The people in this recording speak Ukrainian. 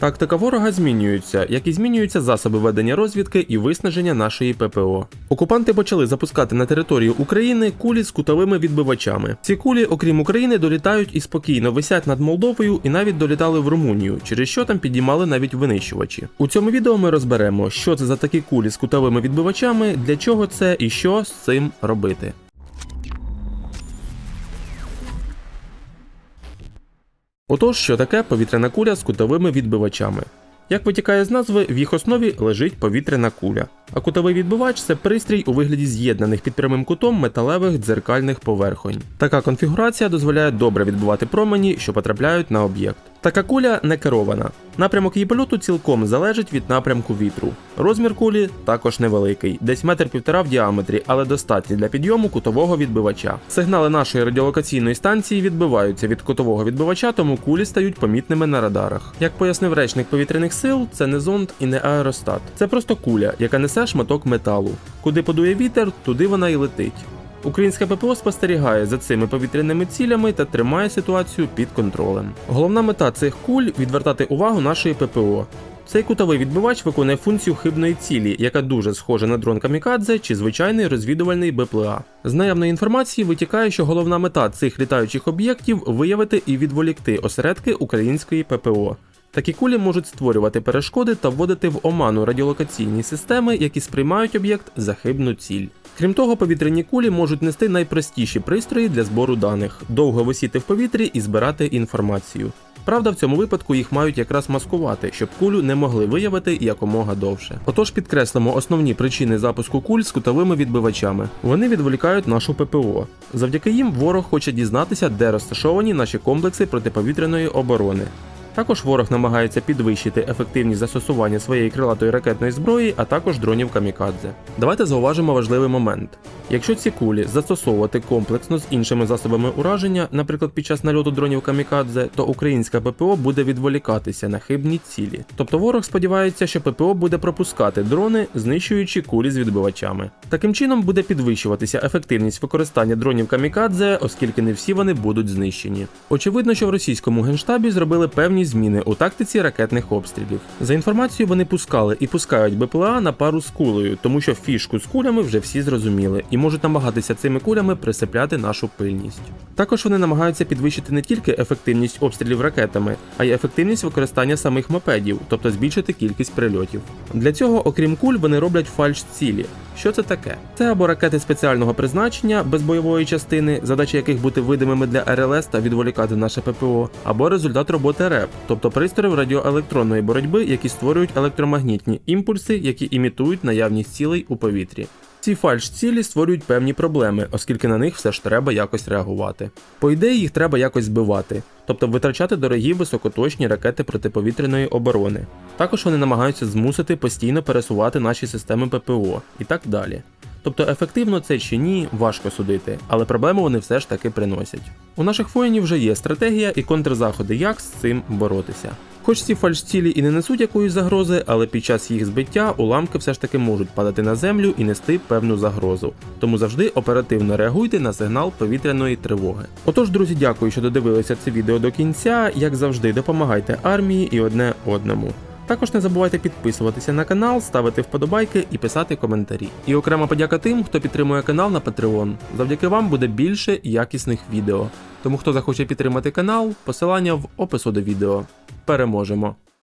Тактика ворога змінюється, як і змінюються засоби ведення розвідки і виснаження нашої ППО. Окупанти почали запускати на територію України кулі з кутовими відбивачами. Ці кулі, окрім України, долітають і спокійно висять над Молдовою і навіть долітали в Румунію, через що там підіймали навіть винищувачі. У цьому відео ми розберемо, що це за такі кулі з кутовими відбивачами, для чого це і що з цим робити. Отож, що таке повітряна куля з кутовими відбивачами? Як витікає з назви, в їх основі лежить повітряна куля. А кутовий відбивач це пристрій у вигляді з'єднаних під прямим кутом металевих дзеркальних поверхонь. Така конфігурація дозволяє добре відбивати промені, що потрапляють на об'єкт. Така куля не керована. Напрямок її польоту цілком залежить від напрямку вітру. Розмір кулі також невеликий, десь метр півтора в діаметрі, але достатній для підйому кутового відбивача. Сигнали нашої радіолокаційної станції відбиваються від кутового відбивача, тому кулі стають помітними на радарах. Як пояснив речник повітряних сил, це не зонд і не аеростат. Це просто куля, яка несе шматок металу. Куди подує вітер, туди вона і летить. Українське ППО спостерігає за цими повітряними цілями та тримає ситуацію під контролем. Головна мета цих куль відвертати увагу нашої ППО. Цей кутовий відбивач виконує функцію хибної цілі, яка дуже схожа на дрон Камікадзе чи звичайний розвідувальний БПЛА. З наявної інформації витікає, що головна мета цих літаючих об'єктів виявити і відволікти осередки української ППО. Такі кулі можуть створювати перешкоди та вводити в оману радіолокаційні системи, які сприймають об'єкт за хибну ціль. Крім того, повітряні кулі можуть нести найпростіші пристрої для збору даних, довго висіти в повітрі і збирати інформацію. Правда, в цьому випадку їх мають якраз маскувати, щоб кулю не могли виявити якомога довше. Отож підкреслимо основні причини запуску куль з кутовими відбивачами. Вони відволікають нашу ППО. Завдяки їм ворог хоче дізнатися, де розташовані наші комплекси протиповітряної оборони. Також ворог намагається підвищити ефективність застосування своєї крилатої ракетної зброї, а також дронів камікадзе. Давайте зауважимо важливий момент. Якщо ці кулі застосовувати комплексно з іншими засобами ураження, наприклад, під час нальоту дронів камікадзе, то українська ППО буде відволікатися на хибні цілі. Тобто ворог сподівається, що ППО буде пропускати дрони, знищуючи кулі з відбивачами. Таким чином буде підвищуватися ефективність використання дронів камікадзе, оскільки не всі вони будуть знищені. Очевидно, що в російському генштабі зробили певні зміни у тактиці ракетних обстрілів. За інформацією, вони пускали і пускають БПЛА на пару з кулею, тому що фішку з кулями вже всі зрозуміли і можуть намагатися цими кулями присипляти нашу пильність. Також вони намагаються підвищити не тільки ефективність обстрілів ракетами, а й ефективність використання самих мопедів, тобто збільшити кількість прильотів. Для цього, окрім куль, вони роблять фальш-цілі. Що це таке? Це або ракети спеціального призначення без бойової частини, задача яких бути видимими для РЛС та відволікати наше ППО, або результат роботи РЕП, тобто пристроїв радіоелектронної боротьби, які створюють електромагнітні імпульси, які імітують наявність цілей у повітрі. Ці фальш-цілі створюють певні проблеми, оскільки на них все ж треба якось реагувати. По ідеї, їх треба якось збивати, тобто витрачати дорогі високоточні ракети протиповітряної оборони. Також вони намагаються змусити постійно пересувати наші системи ППО і так далі. Тобто ефективно це чи ні, важко судити, але проблему вони все ж таки приносять. У наших воїнів вже є стратегія і контрзаходи, як з цим боротися. Хоч ці фальшцілі і не несуть якоїсь загрози, але під час їх збиття уламки все ж таки можуть падати на землю і нести певну загрозу. Тому завжди оперативно реагуйте на сигнал повітряної тривоги. Отож, друзі, дякую, що додивилися це відео до кінця. Як завжди, допомагайте армії і одне одному. Також не забувайте підписуватися на канал, ставити вподобайки і писати коментарі. І окрема подяка тим, хто підтримує канал на Patreon. Завдяки вам буде більше якісних відео. Тому хто захоче підтримати канал, посилання в опису до відео. Переможемо!